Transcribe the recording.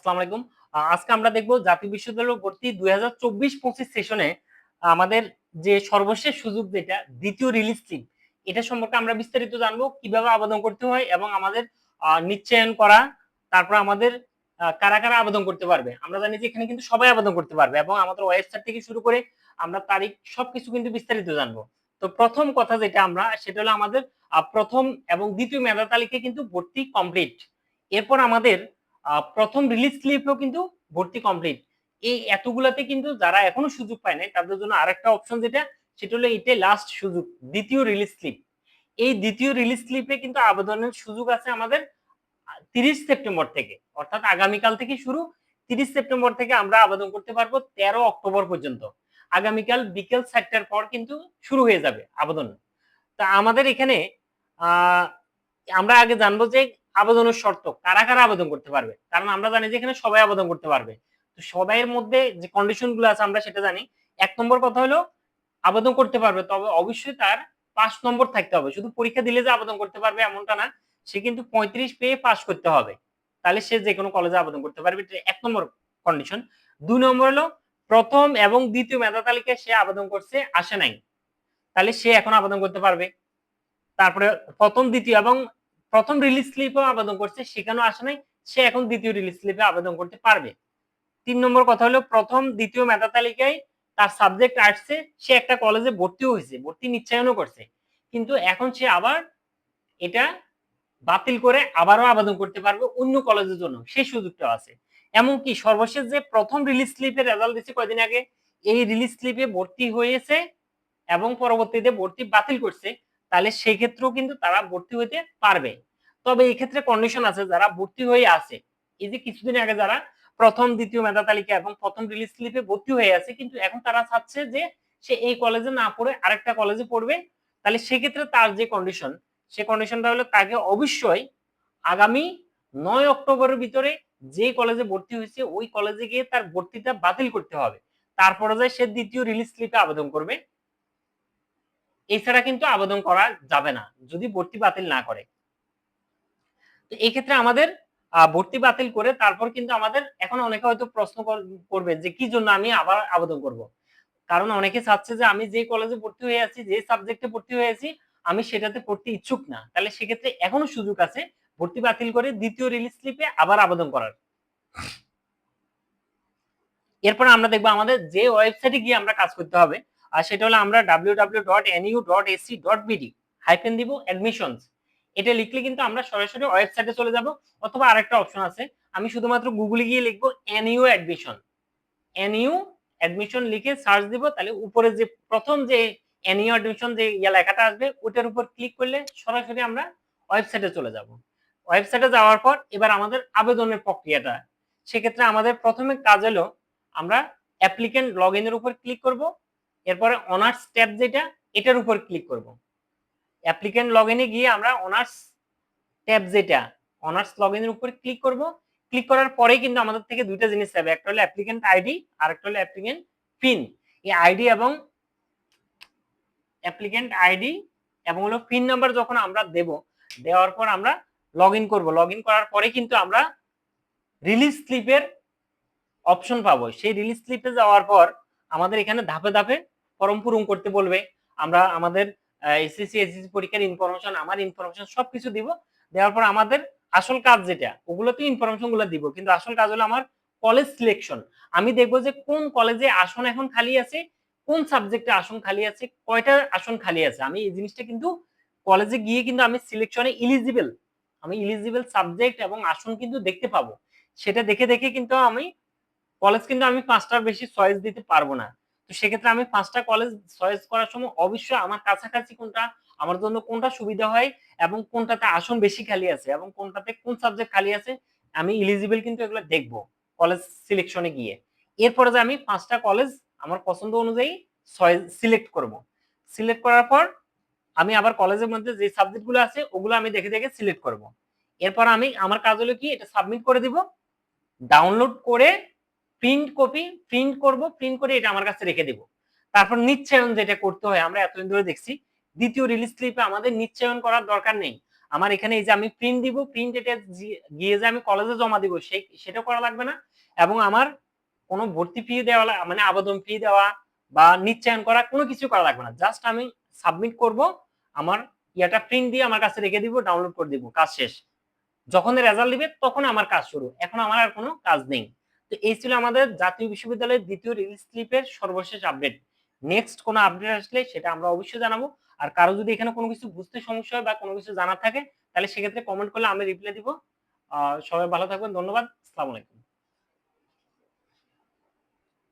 আসসালামু আলাইকুম। আজকে আমরা দেখব জাতীয় বিশ্ববিদ্যালয় ভর্তি দুই হাজার চব্বিশ সেশনে আমাদের যে সর্বশেষ সুযোগ যেটা, দ্বিতীয় রিলিজ স্লিপ এটা সম্পর্কে আমরা বিস্তারিত জানব, কীভাবে আবেদন করতে হয় এবং আমাদের নিশ্চয়ন করা, তারপর আমাদের কারা কারা আবেদন করতে পারবে। আমরা জানি যে এখানে কিন্তু সবাই আবেদন করতে পারবে এবং আমাদের ওয়েবসাইট থেকে শুরু করে আমরা তারিখ সবকিছু কিন্তু বিস্তারিত জানব। তো প্রথম কথা যেটা আমরা, সেটা হলো আমাদের প্রথম এবং দ্বিতীয় মেধা তালিকায় কিন্তু ভর্তি কমপ্লিট এরপর আমাদের প্রথম রিলিজ স্লিপেও কিন্তু ভর্তি কমপ্লিট এই এতগুলাতে কিন্তু যারা এখনও সুযোগ পায় নাই, তাদের জন্য আরেকটা অপশন যেটা, সেটা হলো এটাই লাস্ট সুযোগ, দ্বিতীয় রিলিজ স্লিপ এই দ্বিতীয় রিলিজ স্লিপে কিন্তু আবেদনের সুযোগ আছে আমাদের তিরিশ সেপ্টেম্বর থেকে, অর্থাৎ আগামীকাল থেকে শুরু, তিরিশ সেপ্টেম্বর থেকে আমরা আবেদন করতে পারব তেরো অক্টোবর পর্যন্ত। আগামীকাল বিকেল চারটার পর কিন্তু শুরু হয়ে যাবে আবেদন। তা আমাদের এখানে আমরা আগে জানব যে আবেদনের শর্ত, কারা কারা আবেদন করতে পারবে? কারণ আমরা জানি যে এখানে সবাই আবেদন করতে পারবে। তো সবাইয়ের মধ্যে যে কন্ডিশনগুলো আছে, আমরা সেটা জানি। এক নম্বর কথা হলো, আবেদন করতে পারবে, তবে অবশ্যই তার পাঁচ নম্বর থাকতে হবে। শুধু পরীক্ষা দিলে যে আবেদন করতে পারবে এমনটা না, সে কিন্তু পঁয়ত্রিশ পেয়ে পাস করতে হবে। তাহলে সে যে কোনো কলেজে আবেদন করতে পারবে এক নম্বর কন্ডিশন দুই নম্বর হলো, প্রথম এবং দ্বিতীয় মেধা তালিকায় সে আবেদন করছে, আসে নাই। তাহলে সে এখন আবেদন করতে পারবে। তারপরে প্রথম, দ্বিতীয় এবং প্রথম রিলিজ স্লিপেও আবেদন করছে, সেখানেও আসে নাই, সে এখন দ্বিতীয় রিলিজ স্লিপে আবেদন করতে পারবে। তিন নম্বর কথা হলো, প্রথম, দ্বিতীয় মেধা তালিকায় তার সাবজেক্ট আর্টসে সে একটা কলেজে ভর্তিও হয়েছে, ভর্তি নিশ্চয়নও করছে। কিন্তু এখন সে আবার এটা বাতিল করে আবারও আবেদন করতে পারবে অন্য কলেজের জন্য, সেই সুযোগটা আছে। এমনকি সর্বশেষ যে প্রথম রিলিজ স্লিপের রেজাল্ট দিচ্ছে কয়দিন আগে, এই রিলিজ স্লিপে ভর্তি হয়েছে এবং পরবর্তীতে ভর্তি বাতিল করছে তাহলে সেই ক্ষেত্রেও কিন্তু তারা ভর্তি হইতে পারবে। তবে এই ক্ষেত্রে কন্ডিশন আছে, যারা ভর্তি হয়ে আছে। এই যে কিছুদিন আগে যারা প্রথম, দ্বিতীয় মেধা তালিকা এবং প্রথম রিলিজ স্লিপে ভর্তি হয়ে আছে, কিন্তু এখন তারা চাচ্ছে যে সে এই কলেজে না পড়ে আরেকটা কলেজে পড়বে, তাহলে সেক্ষেত্রে তার যে কন্ডিশন সে কন্ডিশনটা হলো তাকে অবশ্যই আগামী নয় অক্টোবরের ভিতরে যে কলেজে ভর্তি হয়েছে, ওই কলেজে গিয়ে তার ভর্তিটা বাতিল করতে হবে। তারপরে যায় সে দ্বিতীয় রিলিজ স্লিপে আবেদন করবে। এছাড়া কিন্তু আবেদন করা যাবে না, যদি ভর্তি বাতিল না করে। তো এই ক্ষেত্রে আমাদের ভর্তি বাতিল করে তারপর কিন্তু আমাদের এখন অনেকে হয়তো প্রশ্ন করবে যে কি জন্য আমি আবার আবেদন করব? কারণ অনেকে চাচ্ছে যে আমি যে কলেজে ভর্তি হয়ে আছি, যে সাবজেক্টে ভর্তি হয়ে আছি, আমি সেটাতে পড়তে ইচ্ছুক না। তাহলে সেক্ষেত্রে এখনও সুযোগ আছে ভর্তি বাতিল করে দ্বিতীয় রিলিজ স্লিপে আবার আবেদন করার। এরপর আমরা দেখব আমাদের যে ওয়েবসাইটে গিয়ে আমরা কাজ করতে হবে আর সেটা হলো আমরা W W dot dot AC dot hyphen দিব অ্যাডমিশনস এটা লিখলে কিন্তু আমরা সরাসরি ওয়েবসাইটে চলে যাব, অথবা আরেকটা অপশন আছে, আমি শুধুমাত্র গুগলে গিয়ে লিখব এনইউ অ্যাডমিশন এনইউ অ্যাডমিশন লিখে সার্চ দিব, তাহলে উপরে যে প্রথম যে এনইউ অ্যাডমিশন যে ইয়া লেখাটা আসবে, ওটার উপর ক্লিক করলে সরাসরি আমরা ওয়েবসাইটে চলে যাব। ওয়েবসাইটে যাওয়ার পর এবার আমাদের আবেদনের প্রক্রিয়াটা। সেক্ষেত্রে আমাদের প্রথমে কাজ হলো, আমরা অ্যাপ্লিকেন্ট লগ ইনের উপর ক্লিক করব এরপরে অনার্স ট্যাব যেটা, এটার উপর ক্লিক করব। অ্যাপ্লিকেন্ট লগ ইনে গিয়ে আমরা অনার্স ট্যাব যেটা অনার্স লগ ইনের উপর ক্লিক করব। ক্লিক করার পরেই কিন্তু আমাদের থেকে দুইটা জিনিস চাইবে একটা হলো অ্যাপ্লিকেন্ট আইডি আর একটা হলো অ্যাপ্লিকেন্ট পিন এই আইডি এবং অ্যাপ্লিকেন্ট আইডি এবং হলো পিন নাম্বার যখন আমরা দেব, দেওয়ার পর আমরা লগ ইন করব। লগ ইন করার পরে কিন্তু আমরা রিলিজ স্লিপের অপশন পাবো। সেই রিলিজ স্লিপে যাওয়ার পর আমাদের এখানে ধাপে ধাপে ফর্ম পূরণ করতে বলবে। আমরা আমাদের এসএসসি এসএসসি পরীক্ষার ইনফরমেশন আমার ইনফরমেশন সবকিছু দিব। দেওয়ার পর আমাদের আসল কাজ যেটা ওগুলোতে ইনফরমেশনগুলো দিব। কিন্তু আসল কাজ হলো আমার কলেজ সিলেকশন আমি দেখব যে কোন কলেজে আসন এখন খালি আছে, কোন সাবজেক্টে আসন খালি আছে, কয়টা আসন খালি আছে। আমি এই জিনিসটা কিন্তু কলেজে গিয়ে কিন্তু আমি সিলেকশনে ইলিজিবল আমি ইলিজিবল সাবজেক্ট এবং আসন কিন্তু দেখতে পাবো। সেটা দেখে দেখে কিন্তু আমি কলেজ কিন্তু আমি পাঁচটার বেশি চয়েস দিতে পারব না। তো সেক্ষেত্রে আমি পাঁচটা কলেজ চয়েস করার সময় অবশ্যই আমার কাছাকাছি কোনটা, আমার জন্য কোনটা সুবিধা হয় এবং কোনটাতে আসন বেশি খালি আছে এবং কোনটাতে কোন সাবজেক্ট খালি আছে, আমি ইলিজিবল কিন্তু এগুলো দেখব কলেজ সিলেকশনে গিয়ে। এরপরে যে আমি পাঁচটা কলেজ আমার পছন্দ অনুযায়ী সিলেক্ট করব। সিলেক্ট করার পর আমি আবার কলেজের মধ্যে যে সাবজেক্টগুলো আছে ওগুলো আমি দেখে দেখে সিলেক্ট করব। এরপর আমি, আমার কাজ হলো কি এটা সাবমিট করে দিব ডাউনলোড করে প্রিন্ট কপি প্রিন্ট করব প্রিন্ট করে এটা আমার কাছে রেখে দিব। তারপর নিশ্চয়ন যেটা করতে হয়, আমরা এতদিন ধরে দেখছি, দ্বিতীয় রিলিজ স্লিপে আমাদের নিশ্চয়ন করার দরকার নেই। আমার এখানে এই যে আমি প্রিন্ট দিব প্রিন্ট এটা গিয়ে যে আমি কলেজে জমা দিব সেই সেটা করা লাগবে না। এবং আমার কোনো ভর্তি ফি দেওয়া মানে আবেদন ফি দেওয়া বা নিশ্চয়ন করা কোনো কিছু করা লাগবে না। জাস্ট আমি সাবমিট করব, আমার ইয়াটা প্রিন্ট দিয়ে আমার কাছে রেখে দিব ডাউনলোড করে দিব, কাজ শেষ। যখন রেজাল্ট দিবে তখন আমার কাজ শুরু। এখন আমার আর কোনো কাজ নেই। তো এই ছিল আমাদের জাতীয় বিশ্ববিদ্যালয়ের দ্বিতীয় রিল স্লিপের সর্বশেষ আপডেট নেক্সট কোনো আপডেট আসলে সেটা আমরা অবশ্যই জানাব। আর কারও যদি এখানে কোনো কিছু বুঝতে সমস্যা হয় বা কোনো কিছু জানার থাকে, তাহলে সেক্ষেত্রে কমেন্ট করলে আমি রিপ্লাই দিব। সবাই ভালো থাকবেন, ধন্যবাদ, আসসালামু আলাইকুম।